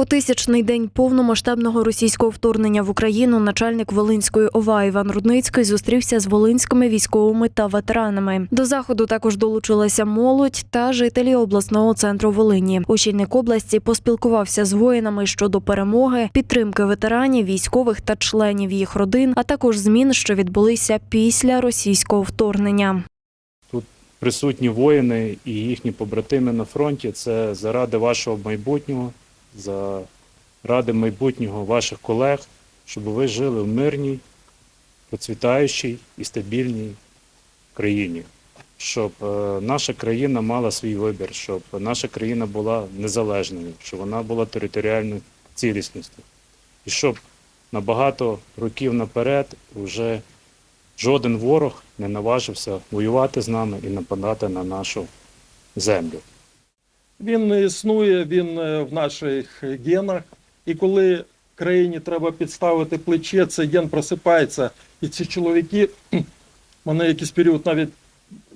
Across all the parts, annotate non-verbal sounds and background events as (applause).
У тисячний день повномасштабного російського вторгнення в Україну начальник Волинської ОВА Іван Рудницький зустрівся з волинськими військовими та ветеранами. До заходу також долучилася молодь та жителі обласного центру Волині. Очільник області поспілкувався з воїнами щодо перемоги, підтримки ветеранів, військових та членів їх родин, а також змін, що відбулися після російського вторгнення. Тут присутні воїни і їхні побратими на фронті це заради вашого майбутнього, заради майбутнього ваших колег, щоб ви жили в мирній, процвітаючій і стабільній країні. Щоб е, наша країна мала свій вибір, щоб наша країна була незалежною, щоб вона була територіальною цілісністю. І щоб на багато років наперед вже жоден ворог не наважився воювати з нами і нападати на нашу землю. Він існує, він е, в наших генах. І коли країні треба підставити плече, цей ген просипається. І ці чоловіки, (clears throat) вони якийсь період навіть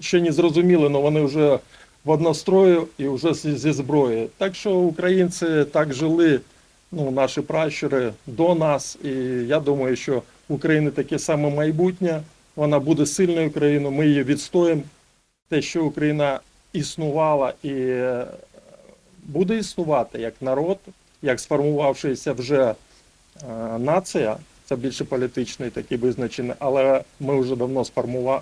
ще не зрозуміли, але вони вже в однострою і вже зі зброєю. Так що українці так жили, ну, наші пращури до нас. І я думаю, що в України таке саме майбутнє. Вона буде сильною країною, ми її відстоїмо. Те, що Україна існувала і е, буде існувати як народ, як сформувавшися вже е, нація, це більше політичний такий визначений, але ми вже давно сформува-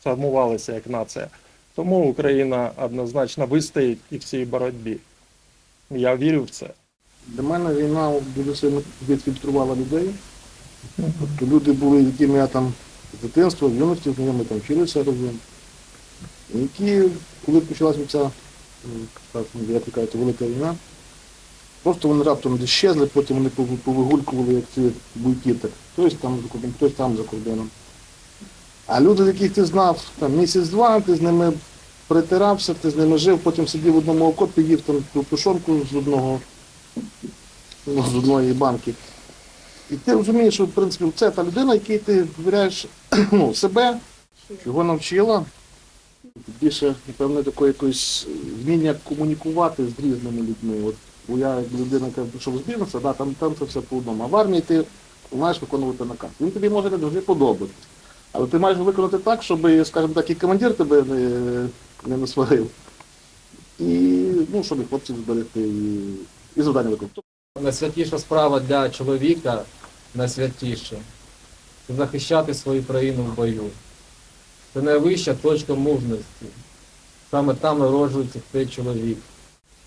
сформувалися як нація. Тому Україна однозначно вистоїть і в цій боротьбі. Я вірю в це. Для мене війна дуже сильно відфільтрувала людей. Тобто люди були, з якими я там з дитинства, в юності знайомі там вчилися разом. Які, коли почалася ця, так, ви кажете, велика війна, просто вони раптом десь щезли, потім вони повигулькували, як ці буйки. Хтось там за кордоном, хтось там за кордоном. А люди, яких ти знав там місяць-два, ти з ними притирався, ти з ними жив, потім сидів в одному окопі, їв там ту тушонку з одного ну, з одної банки. І ти розумієш, що в принципі це та людина, якій ти довіряєш (clears throat) ну, себе, чого навчила. Більше, напевно, такої якоїсь вміння комунікувати з різними людьми. От бо я як людина, яка пішов з бізнесу, да, там, там це все по одному. А в армії ти маєш виконувати наказ. Він тобі може не дуже подобатися. Але ти маєш виконати так, щоб, скажімо так, і командир тебе не, не насварив. І ну, щоб і хлопців зберегти, і, і завдання виконати. Найсвятіша справа для чоловіка найсвятіше захищати свою країну в бою. Це найвища точка мужності. Саме там народжується цей чоловік.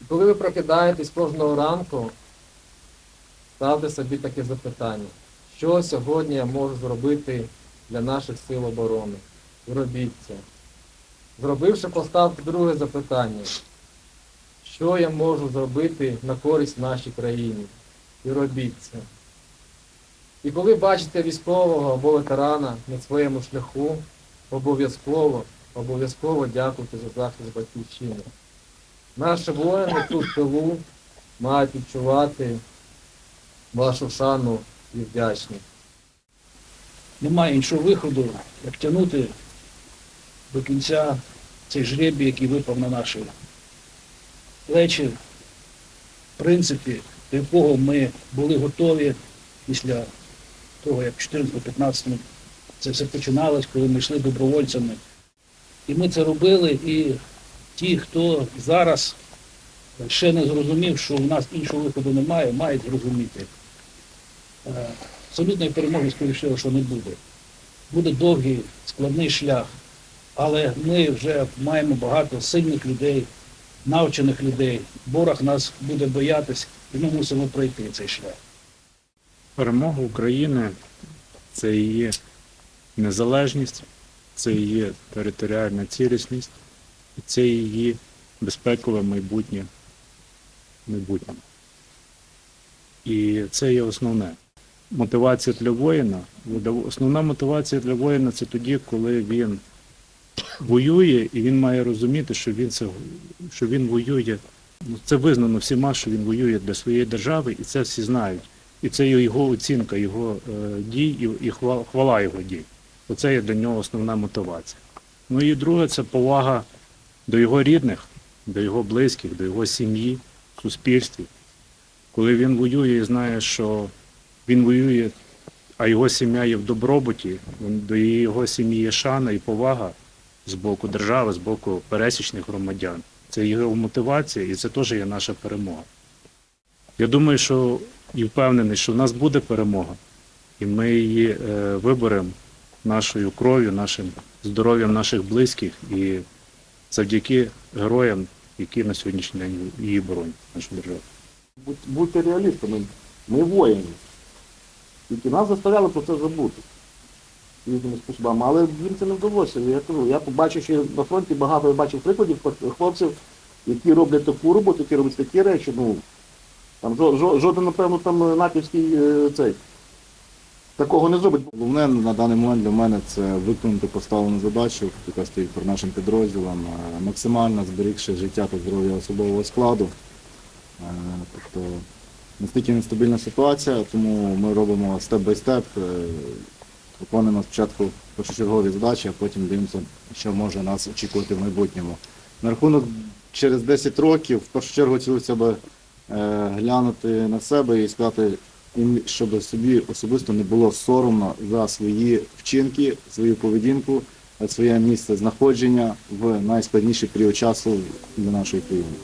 І коли ви прокидаєтесь кожного ранку, ставте собі таке запитання, що сьогодні я можу зробити для наших сил оборони? І робіть це. Зробивши, поставте друге запитання. Що я можу зробити на користь нашій країні? І робіть це. І коли бачите військового або ветерана на своєму шляху, обов'язково, обов'язково дякуйте за захист батьківщини. Наші воїни тут в тилу мають відчувати вашу шану і вдячність. немає іншого виходу, як тягнути до кінця цей жребій, який випав на наші плечі, в принципі, до якого ми були готові після того, як в 14-15 це все починалось, коли ми йшли добровольцями. І ми це робили, і ті, хто зараз ще не зрозумів, що у нас іншого виходу немає, мають зрозуміти. Е, Абсолютної перемоги, скоріше, що не буде. Буде довгий, складний шлях. Але ми вже маємо багато сильних людей, навчених людей. Ворог нас буде боятись, і ми мусимо пройти цей шлях. Перемога України це і є незалежність, це є територіальна цілісність, і це її безпекове майбутнє майбутнє. І це є основне. Мотивація для воїна. Основна мотивація для воїна це тоді, коли він воює, і він має розуміти, що він це що він воює. Ну, Це визнано всіма, що він воює для своєї держави, і це всі знають. І це його оцінка, його е, дій і, і хва- хвала його дій. Оце є для нього основна мотивація. Ну і друге це повага до його рідних, до його близьких, до його сім'ї, суспільстві. коли він воює і знає, що він воює, а його сім'я є в добробуті, до його сім'ї є шана і повага з боку держави, з боку пересічних громадян. Це його мотивація і це теж є наша перемога. Я думаю, що і впевнений, що в нас буде перемога, і ми її е, виберемо нашою кров'ю, нашим здоров'ям наших близьких і завдяки героям, які на сьогоднішній день її боронять, нашу державу. Будьте реалістами, ми воїни. Тільки нас заставляли про це забути. Різними способами. Але їм це не вдалося. Я кажу, я побачив, що на фронті багато бачив прикладів хлопців, які роблять таку роботу, які роблять такі речі. Ну, там жо- жо- жоден, напевно, там натівський е, цей такого не зробить. Головне на даний момент для мене це виконати поставлену задачу, яка стоїть перед нашим підрозділом, е, максимально зберігши життя та здоров'я особового складу. Е, Тобто настільки нестабільна ситуація, тому ми робимо степ-бай-степ, е, виконуємо спочатку першочергові задачі, а потім дивимося, що може нас очікувати в майбутньому. На рахунок через 10 років, в першу чергу цілився би глянути на себе і сказати, щоб собі особисто не було соромно за свої вчинки, свою поведінку, своє місце знаходження в найскладніший період часу для нашої країни.